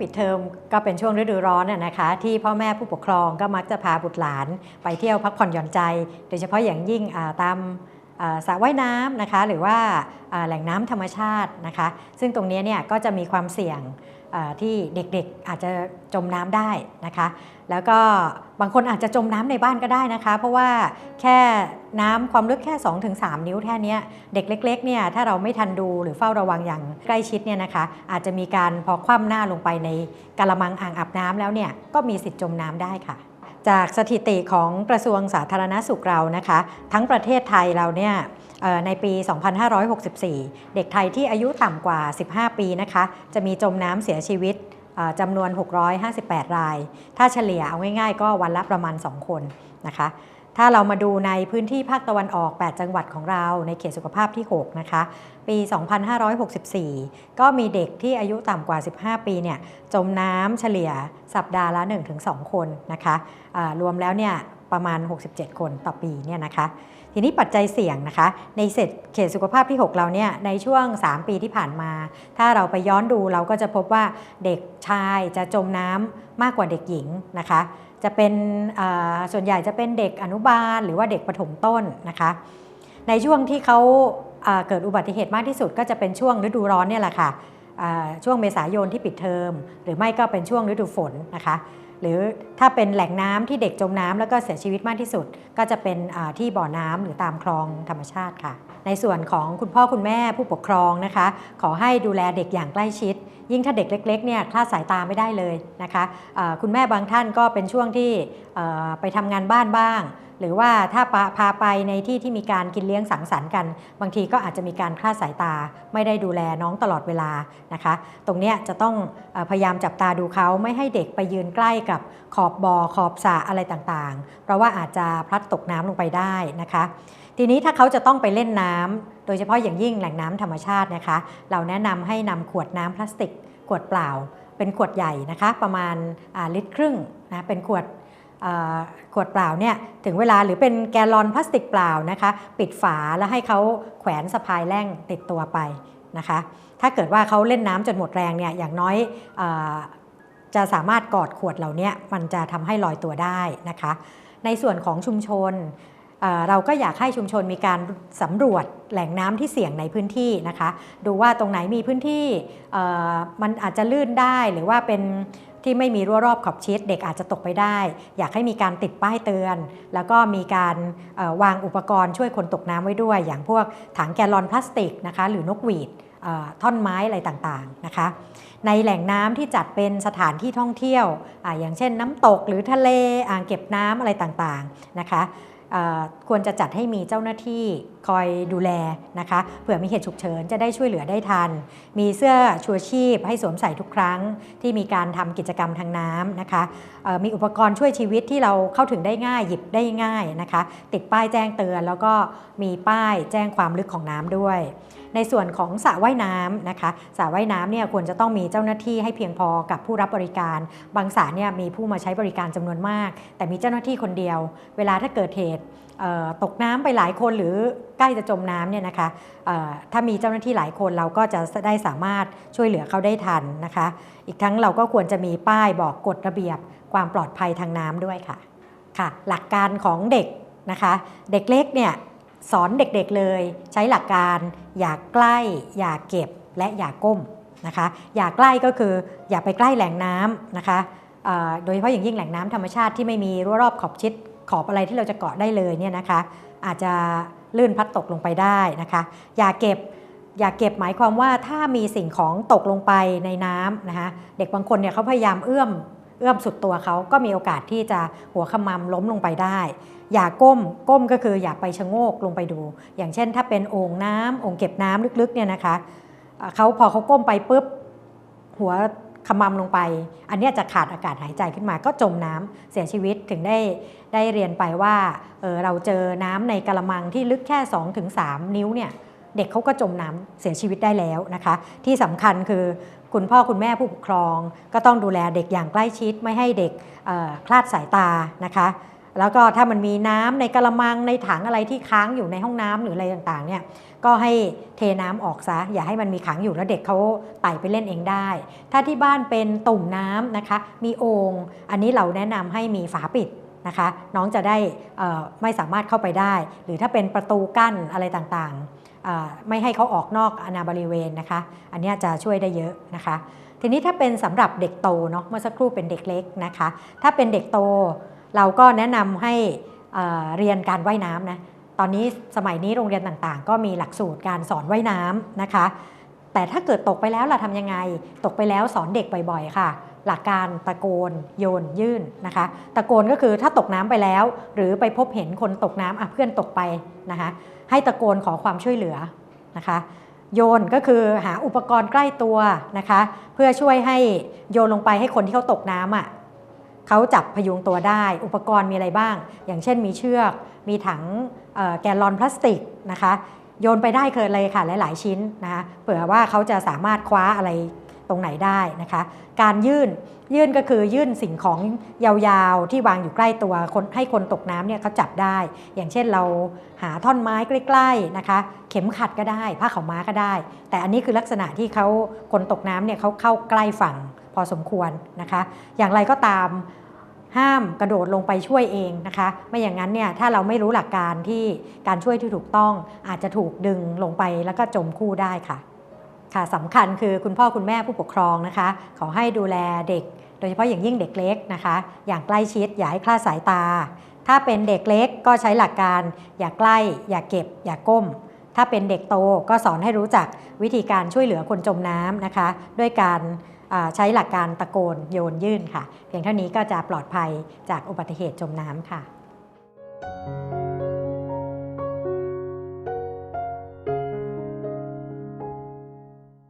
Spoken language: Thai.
ปิดเทอมก็เป็นช่วงฤดูร้อนน่ะนะคะ ที่พ่อแม่ผู้ปกครองก็มักจะพาบุตรหลาน ไปเที่ยวพักผ่อนหย่อนใจ โดยเฉพาะอย่างยิ่งตามสระว่ายน้ำนะคะ หรือว่าแหล่งน้ำธรรมชาตินะคะ ซึ่งตรงนี้เนี่ยก็จะมีความเสี่ยง ที่เด็กๆอาจจะจมน้ำได้นะคะ แล้วก็บางคนอาจจะจมน้ำในบ้านก็ได้นะคะ เพราะว่าแค่น้ำความลึกแค่ 2-3 นิ้วแค่นี้เด็กเล็กๆเนี่ยถ้าเราไม่ทันดูหรือเฝ้าระวังอย่างใกล้ชิดเนี่ยนะคะอาจจะมีการพอคว่ำหน้าลงไปในกระมังอ่างอาบน้ำแล้วเนี่ยก็มีสิทธิ์จมน้ำได้ค่ะ จากสถิติของกระทรวงสาธารณสุขเรานะคะ ทั้งประเทศไทยเราเนี่ยในปี 2564 เด็กไทยที่อายุต่ำกว่า 15 ปีนะคะ จะมีจมน้ำเสียชีวิตจำนวน 658 ราย ถ้าเฉลี่ยเอาง่ายๆ ก็วันละประมาณ 2 คนนะคะ ถ้าเรามาดูในพื้นที่ภาคตะวันออก 8 จังหวัดของเราในเขตสุขภาพที่ 6 นะคะ ปี 2564 ก็มีเด็กที่อายุต่ำกว่า 15 ปีเนี่ยจมน้ำเฉลี่ยสัปดาห์ละ 1-2 คนนะคะอ่ารวมแล้วเนี่ยประมาณ 67 คนต่อปีเนี่ยนะคะ ทีนี้ปัจจัยเสี่ยงนะคะ ในเเขตสุขภาพที่ 6 เราเนี่ย ในช่วง 3 ปีที่ผ่านมา ถ้าเราไปย้อนดูเราก็จะพบว่าเด็กชายจะจมน้ำมากกว่าเด็กหญิงนะคะ จะเป็นส่วนใหญ่จะเป็นเด็กอนุบาล หรือว่าเด็กประถมต้นนะคะ ในช่วงที่เขาเกิดอุบัติเหตุมากที่สุด ก็จะเป็นช่วงฤดูร้อนเนี่ยแหละค่ะช่วงเมษายนที่ปิดเทอม หรือไม่ก็เป็นช่วงฤดูฝนนะคะ หรือถ้าเป็นแหล่งน้ำที่เด็กจมน้ำแล้วก็เสียชีวิตมากที่สุด ก็จะเป็นที่บ่อน้ำหรือตามคลองธรรมชาติค่ะ ในส่วนของคุณพ่อคุณแม่ผู้ปกครองนะคะ ขอให้ดูแลเด็กอย่างใกล้ชิด ยิ่งถ้าเด็กเล็กๆเนี่ยคลาดสายตาไม่ได้เลยนะคะคุณแม่บางท่านก็เป็นช่วงที่ไปทำงานบ้านบ้าง หรือว่าถ้าพาพาไปในที่ที่มีการกินเลี้ยงสังสรรค์กัน บางทีก็อาจจะมีการคลาดสายตา ไม่ได้ดูแลน้องตลอดเวลานะคะ ตรงนี้จะต้องอพยายามจับตาดูเขาไม่ให้เด็กไปยืนใกล้กับขอบบ่อขอบสระอะไรต่างๆ เพราะว่าอาจจะพลัดตกน้ำลงไปได้นะคะ ทีนี้ถ้าเขาจะต้องไปเล่นน้ำโดยเฉพาะอย่างยิ่งแหล่งน้ำธรรมชาตินะคะ เราแนะนำให้นำขวดน้ำพลาสติก ขวดเปล่า เป็นขวดใหญ่นะคะ ประมาณลิตรครึ่งนะเป็นขวดขวดเปล่าเนี่ยถึงเวลาหรือเป็นแกลลอนพลาสติกเปล่านะคะ ปิดฝาแล้วให้เขาแขวนสะพายแร่งติดตัวไปนะคะ ถ้าเกิดว่าเขาเล่นน้ำจนหมดแรงเนี่ยอย่างน้อยอจะสามารถกอดขวดเหล่านี้มันจะทำให้ลอยตัวได้นะคะ ในส่วนของชุมชน เราก็อยากให้ชุมชนมีการสำรวจแหล่งน้ำที่เสี่ยงในพื้นที่นะคะ ดูว่าตรงไหนมีพื้นที่มันอาจจะลื่นได้หรือว่าเป็นที่ไม่มีรั้วรอบขอบชิดเด็กอาจจะตกไปได้ อยากให้มีการติดป้ายเตือน แล้วก็มีการวางอุปกรณ์ช่วยคนตกน้ำไว้ด้วย อย่างพวกถังแกลลอนพลาสติกนะคะหรือนกหวีดท่อนไม้อะไรต่างๆนะคะ ในแหล่งน้ำที่จัดเป็นสถานที่ท่องเที่ยวออย่างเช่นน้ำตกหรือทะเลอ่างเก็บน้ำอะไรต่างๆนะคะ ควรจะจัดให้มีเจ้าหน้าที่คอยดูแลนะคะเผื่อมีเหตุฉุกเฉินจะได้ช่วยเหลือได้ทัน มีเสื้อชูชีพให้สวมใส่ทุกครั้ง ที่มีการทำกิจกรรมทางน้ำนะคะมีอุปกรณ์ช่วยชีวิตที่เราเข้าถึงได้ง่ายหยิบได้ง่ายนะคะ ติดป้ายแจ้งเตือน แล้วก็มีป้ายแจ้งความลึกของน้ำด้วย ในส่วนของสระว่ายน้ำนะคะสระว่ายน้ำเนี่ยควรจะต้องมีเจ้าหน้าที่ให้เพียงพอกับผู้รับบริการ บางสระเนี่ยมีผู้มาใช้บริการจำนวนมาก แต่มีเจ้าหน้าที่คนเดียว เวลาถ้าเกิดเหตุ ตกน้ำไปหลายคนหรือใกล้จะจมน้ำเนี่ยนะคะถ้ามีเจ้าหน้าที่หลายคนเราก็จะได้สามารถช่วยเหลือเขาได้ทันนะคะ อีกทั้งเราก็ควรจะมีป้ายบอกกฎระเบียบความปลอดภัยทางน้ำด้วยค่ะค่ะ หลักการของเด็กนะคะ เด็กเล็กเนี่ยสอนเด็กๆเลย ใช้หลักการอย่าใกล้ อย่าเก็บและอย่าก้มนะคะ อย่าใกล้ก็คืออย่าไปใกล้แหล่งน้ำนะคะโดยเฉพาะอย่างยิ่งแหล่งน้ำธรรมชาติที่ไม่มีรั้วรอบขอบชิด ขอบอะไรที่เราจะเกาะได้เลยเนี่ยนะคะ อาจจะลื่นพัดตกลงไปได้นะคะ อย่าเก็บอย่าเก็บหมายความว่าถ้ามีสิ่งของตกลงไปในน้ำนะคะเด็กบางคนเนี่ยเขาพยายามเอื้อมเอื้อมสุดตัวเขาก็มีโอกาสที่จะหัวขมำล้มลงไปได้ อย่าก้มก้มก็คืออย่าไปชะโงกลงไปดู อย่างเช่น ถ้าเป็นโอ่งน้ำโอ่งเก็บน้ำลึกๆเนี่ยนะคะเขาพอเขาก้มไปปุ๊บหัว ขมำลงไป อันนี้จะขาดอากาศหายใจขึ้นมาก็จมน้ำเสียชีวิตถึงได้ได้เรียนไปว่าเออเราเจอน้ำในกระมังที่ลึกแค่2-3นิ้วเนี่ยเด็กเขาก็จมน้ำเสียชีวิตได้แล้วนะคะ ที่สำคัญคือคุณพ่อคุณแม่ผู้ปกครอง ก็ต้องดูแลเด็กอย่างใกล้ชิดไม่ให้เด็กออคลาดสายตานะคะ แล้วก็ถ้ามันมีน้ำในกระมังในถังอะไรที่ค้างอยู่ในห้องน้ำหรืออะไรต่างๆเนี่ยก็ให้เทน้ำออกซะอย่าให้มันมีขังอยู่แล้วเด็กเขาไต่ไปเล่นเองได้ ถ้าที่บ้านเป็นตุ่มน้ำนะคะ มีโอง่งอันนี้เราแนะนำให้มีฝาปิดนะคะ น้องจะได้ไม่สามารถเข้าไปได้ หรือถ้าเป็นประตูกั้นอะไรต่างๆ ไม่ให้เขาออกนอกอาณาบริเวณนะคะ อันนี้จะช่วยได้เยอะนะคะ ทีนี้ถ้าเป็นสำหรับเด็กโตเนาะเมื่อสักครู่เป็นเด็กเล็กนะคะ ถ้าเป็นเด็กโต เราก็แนะนำให้เรียนการว่ายน้ำนะ ตอนนี้สมัยนี้โรงเรียนต่างๆ ก็มีหลักสูตรการสอนว่ายน้ำนะคะ แต่ถ้าเกิดตกไปแล้วล่ะทำยังไง ตกไปแล้วสอนเด็กบ่อยๆ ค่ะ หลักการตะโกนโยนยื่นนะคะ ตะโกนก็คือถ้าตกน้ำไปแล้ว หรือไปพบเห็นคนตกน้ำอะเพื่อนตกไปนะคะ ให้ตะโกนขอความช่วยเหลือนะคะ โยนก็คือหาอุปกรณ์ใกล้ตัวนะคะ เพื่อช่วยให้โยนลงไปให้คนที่เขาตกน้ำอะ เขาจับพยุงตัวได้ อุปกรณ์มีอะไรบ้าง อย่างเช่นมีเชือก มีถังแกลลอนพลาสติกนะคะโยนไปได้เคยเลยค่ะหลาย ๆ ชิ้นนะคะเผื่อว่าเขาจะสามารถคว้าอะไรตรงไหนได้นะคะ การยื่นยื่นก็คือยื่นสิ่งของยาวๆ ที่วางอยู่ใกล้ตัวคนให้คนตกน้ำเนี่ยเขาจับได้ อย่างเช่นเราหาท่อนไม้ใกล้ๆนะคะ เข็มขัดก็ได้ ผ้าขาวม้าก็ได้ แต่อันนี้คือลักษณะที่เขาคนตกน้ำเนี่ยเขาเข้าใกล้ฝั่ง อสมควรนะคะ อย่างไรก็ตามห้ามกระโดดลงไปช่วยเองนะคะ ไม่อย่างนั้นเนี่ยถ้าเราไม่รู้หลักการที่การช่วยที่ถูกต้องอาจจะถูกดึงลงไปแล้วก็จมคู่ได้ค่ะค่ะสำคัญคือคุณพ่อคุณแม่ผู้ปกครองนะคะ ขอให้ดูแลเด็ก โดยเฉพาะอย่างยิ่งเด็กเล็กนะคะ อย่างใกล้ชิดอย่าให้คลาดสายตา ถ้าเป็นเด็กเล็กก็ใช้หลักการอย่าใกล้ อย่าเก็บ อย่าก้ม ถ้าเป็นเด็กโตก็สอนให้รู้จักวิธีการช่วยเหลือคนจมน้ำนะคะ ด้วยการใช้หลักการตะโกนโยนยื่นค่ะ เพียงเท่านี้ก็จะปลอดภัยจากอุบัติเหตุจมน้ำค่ะ thank you